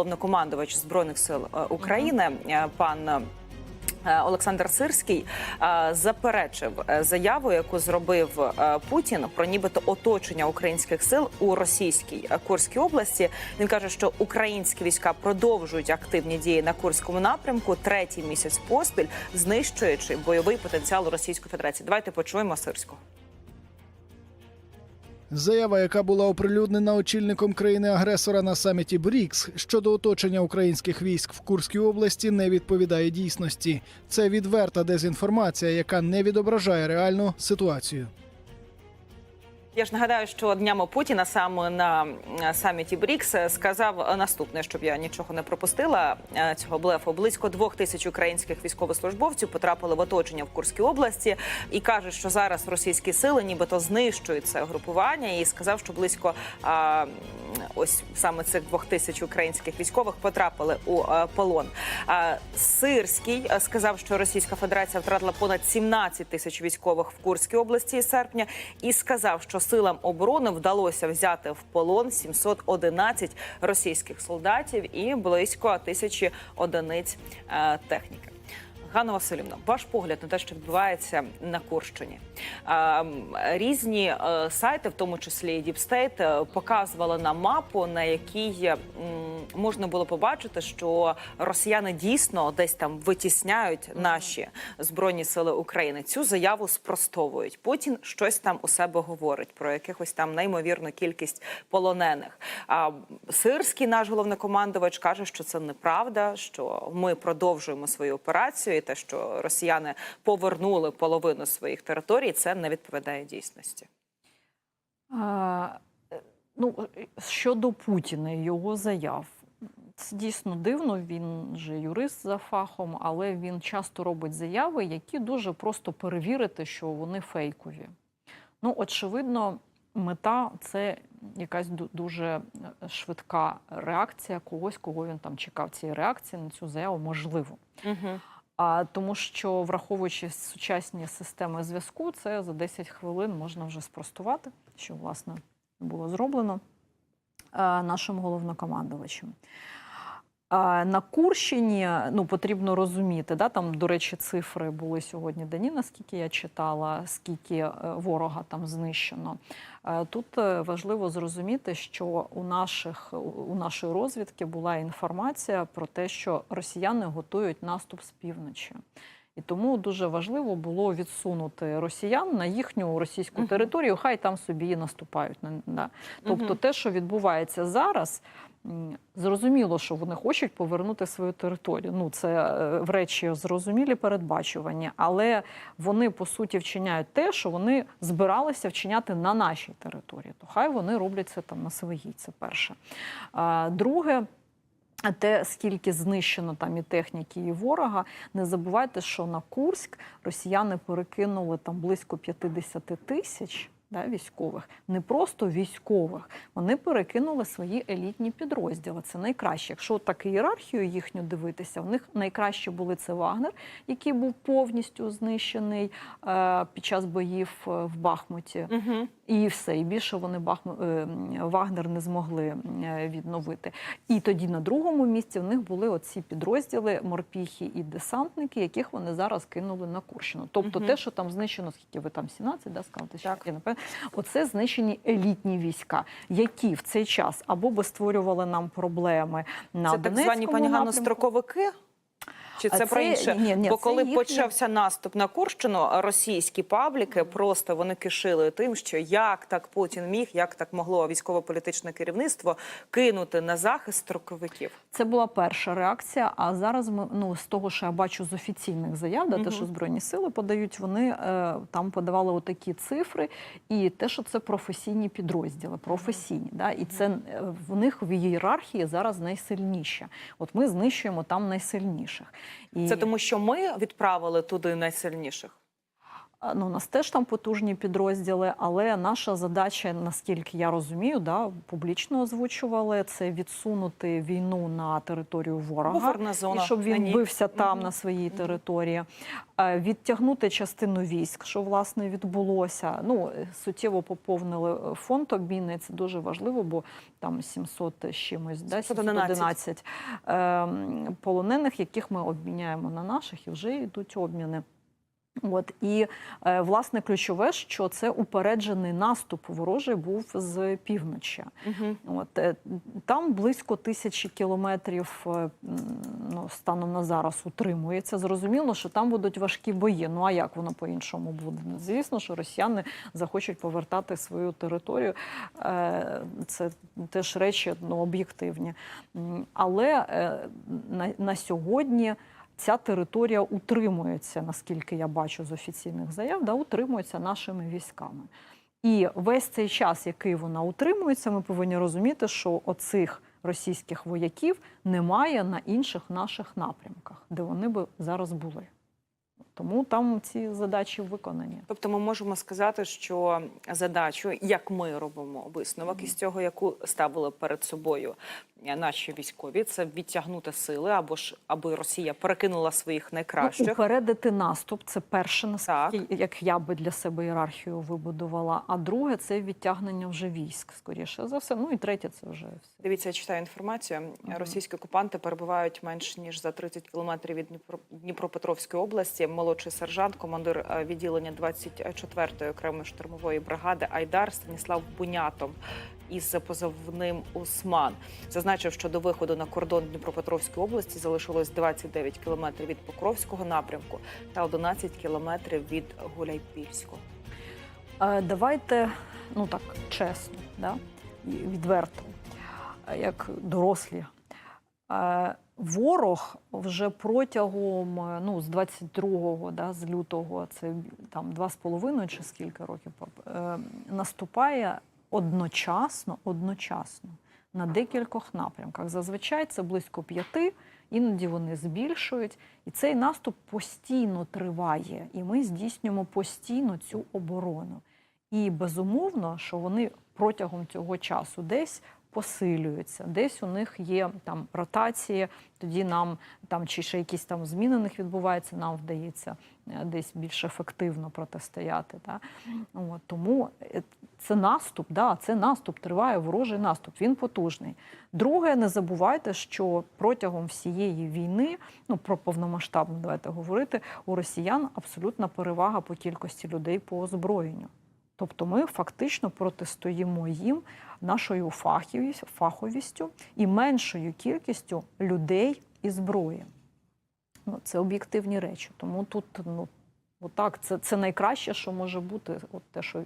головнокомандувач збройних сил е, України, е, пан. е, Олександр Сирський заперечив заяву, яку зробив Путін про нібито оточення українських сил у російській Курській області. Він каже, що українські війська продовжують активні дії на Курському напрямку третій місяць поспіль, знищуючи бойовий потенціал Російської Федерації. Давайте почуємо Сирського. Заява, яка була оприлюднена очільником країни-агресора на саміті БРІКС щодо оточення українських військ в Курській області, не відповідає дійсності. Це відверта дезінформація, яка не відображає реальну ситуацію. Я ж нагадаю, що днями Путіна саме на е, саміті БРІКС сказав наступне, щоб я нічого не пропустила е, цього блефу. Близько двох тисяч українських військовослужбовців потрапили в оточення в Курській області і каже, що зараз російські сили нібито знищують це групування. І сказав, що близько а, ось саме цих двох тисяч українських військових потрапили у е, полон. А, Сирський е, сказав, що Російська Федерація втратила понад 17 тисяч військових в Курській області із серпня, і сказав, що силам оборони вдалося взяти в полон 711 російських солдатів і близько тисячі одиниць е, техніки. Ганна Васильівна, ваш погляд на те, що відбувається на Курщині. Різні е, сайти, в тому числі і State, е, показували нам мапу, на якій можна було побачити, що росіяни дійсно десь там витісняють наші збройні сили України. Цю заяву спростовують. Путін щось там у себе говорить про якихось там неймовірну кількість полонених. А Сирський, наш головнокомандувач, каже, що це неправда, що ми продовжуємо свою операцію, те, що росіяни повернули половину своїх територій, це не відповідає дійсності. А, ну, щодо Путіна і його заяв, це дійсно дивно. Він же юрист за фахом, але він часто робить заяви, які дуже просто перевірити, що вони фейкові. Ну, очевидно, мета це якась дуже швидка реакція когось, кого він там чекав цієї реакції на цю заяву, можливо. Угу. А тому, що враховуючи сучасні системи зв'язку, це за 10 хвилин можна вже спростувати, що власне було зроблено е, нашим головнокомандувачем. На Курщині ну потрібно розуміти, да там до речі, цифри були сьогодні дані, наскільки я читала, скільки е, ворога там знищено. Е, Тут е, важливо зрозуміти, що у наших у нашої розвідки була інформація про те, що росіяни готують наступ з півночі. І тому дуже важливо було відсунути росіян на їхню російську Мгм. територію, хай там собі і наступають. на- на- Тобто, Мгм. те, що відбувається зараз, зрозуміло, що вони хочуть повернути свою територію. Ну це е, в речі зрозумілі передбачувані, але вони по суті вчиняють те, що вони збиралися вчиняти на нашій території. То хай вони роблять це там на своїй. Це перше. Друге. Те, скільки знищено там і техніки, і ворога, не забувайте, що на Курськ росіяни перекинули там близько 50 тисяч да, військових, не просто військових. Вони перекинули свої елітні підрозділи. Це найкраще. Якщо так ієрархію їхню дивитися, в них найкраще були це Вагнер, який був повністю знищений е, під час боїв е, в Бахмуті. Угу. І все, і більше вони Бахму... е, Вагнер не змогли е, відновити. І тоді на другому місці в них були оці підрозділи морпіхи і десантники, яких вони зараз кинули на Курщину. Тобто Мгм. те, що там знищено, скільки ви там 17, да, сказали, Так. так. напевно, оце знищені елітні війська, які в цей час або би створювали нам проблеми на Це так звані Донецькому пані Ганно строковики? Чи А це, про інше? ні, ні, Бо це коли їхні- почався наступ на Курщину, російські пабліки просто вони кишили тим, що як так Путін міг, як так могло військово-політичне керівництво кинути на захист строковиків. Це була перша реакція. А зараз ми ну з того, що я бачу з офіційних заяв, да, Мгм. те, що збройні сили подають, вони е, там подавали отакі цифри, і те, що це професійні підрозділи, професійні, да, і це е, в них в ієрархії зараз найсильніше. От ми знищуємо там найсильніших. І... Це тому, що ми відправили туди найсильніших. Ну, у нас теж там потужні підрозділи, але наша задача, наскільки я розумію, да, публічно озвучували, це відсунути війну на територію ворога. Зона І щоб він бився там Мгм. на своїй території, відтягнути частину військ, що власне відбулося. Ну суттєво поповнили е, фонд обмінний. Це дуже важливо, бо там 700 чимось, да, 711. 711 ем, полонених, яких ми обміняємо на наших, і вже йдуть обміни. От і е, власне ключове, що це упереджений наступ ворожий був з півночі. Мгм. От е, там близько тисячі кілометрів е, ну, станом на зараз утримується. Зрозуміло, що там будуть важкі бої. Ну а як воно по-іншому буде? Ну, Звісно, що росіяни захочуть повертати свою територію. Це теж речі ну, об'єктивні. Але на, на сьогодні. Ця територія утримується, наскільки я бачу з офіційних заяв, да, утримується нашими військами. І весь цей час, який вона утримується, ми повинні розуміти, що оцих російських вояків немає на інших наших напрямках, де вони би зараз були. Тому там ці задачі виконані. Тобто ми можемо сказати, що задачу, як ми робимо висновок із цього, яку ставили перед собою наші військові, це відтягнути сили або ж аби Росія перекинула своїх Ну, найкращих. упередити наступ це перше, наскільки як я би для себе ієрархію вибудувала. А друге це відтягнення вже військ, скоріше за все. Ну і третє це вже все. Дивіться, я читаю інформацію. Російські окупанти перебувають менш ніж за 30 кілометрів від Дніпро... Дніпропетровської області. Молодший сержант, командир е, відділення 24-ї окремої штурмової бригади Айдар Станіслав Бунятов із позовним Усман зазначив, що до виходу на кордон Дніпропетровської області залишилось 29 кілометрів від Покровського напрямку та 11 кілометрів від Гуляйпільського. Е, Давайте, ну так, чесно, да? відверто, як дорослі. Е, Ворог вже протягом е, ну, з 22-го, да, з лютого, це там два з половиною чи скільки років наступає одночасно, одночасно на декількох напрямках. Зазвичай це близько п'яти, іноді вони збільшують. І цей наступ постійно триває, і ми здійснюємо постійно цю оборону. І безумовно, що вони протягом цього часу десь посилюються, десь у них є там ротації, тоді нам там чи ще якісь там зміни них відбуваються, нам вдається е, десь більш ефективно протистояти. Да? От, тому е, це наступ, да, це наступ, триває ворожий наступ, він потужний. Друге, не забувайте, що протягом всієї війни, ну про повномасштабну давайте говорити, у росіян абсолютна перевага по кількості людей по озброєнню. Тобто ми фактично протистоїмо їм нашою фаховістю і меншою кількістю людей і зброї. Ну, це об'єктивні речі. Тому тут, ну, отак, це, це найкраще, що може бути, от те, що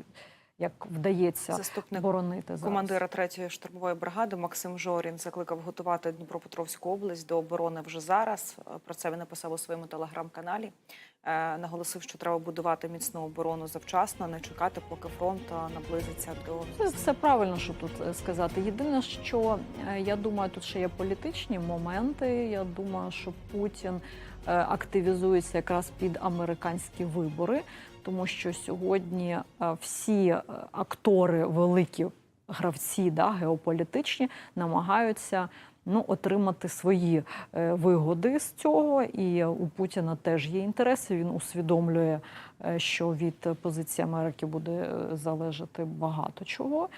як вдається Заступник боронити зараз. Командира 3-ї штурмової бригади Максим Жорін закликав готувати Дніпропетровську область до оборони вже зараз. Е, Про це він написав у своєму телеграм-каналі. Е, Наголосив, що треба будувати міцну оборону завчасно, не чекати, поки фронт е, наблизиться до Це все правильно, що тут сказати. Єдине, що я думаю, тут ще є політичні моменти. Я думаю, що Путін активізується якраз під американські вибори, тому що сьогодні е, всі е, актори, великі гравці, да, геополітичні, намагаються. Ну, отримати свої е, вигоди з цього, і у Путіна теж є інтереси. Він усвідомлює, е, що від позиції Америки буде е, залежати багато чого.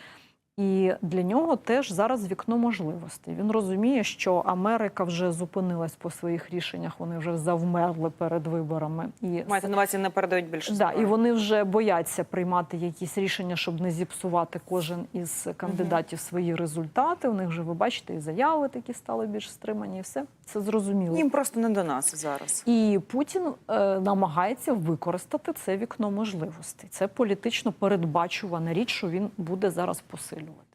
І для нього теж зараз вікно можливостей. Він розуміє, що Америка вже зупинилась по своїх рішеннях, вони вже завмерли перед виборами. І маєте на увазі не передають більше Да, і вони вже бояться приймати якісь рішення, щоб не зіпсувати кожен із кандидатів свої результати. У них вже ви бачите, і заяви такі стали більш стримані. І все це зрозуміло. їм просто не до нас зараз. І Путін е, намагається використати це вікно можливостей. Це політично передбачувана річ, що він буде зараз посилювати.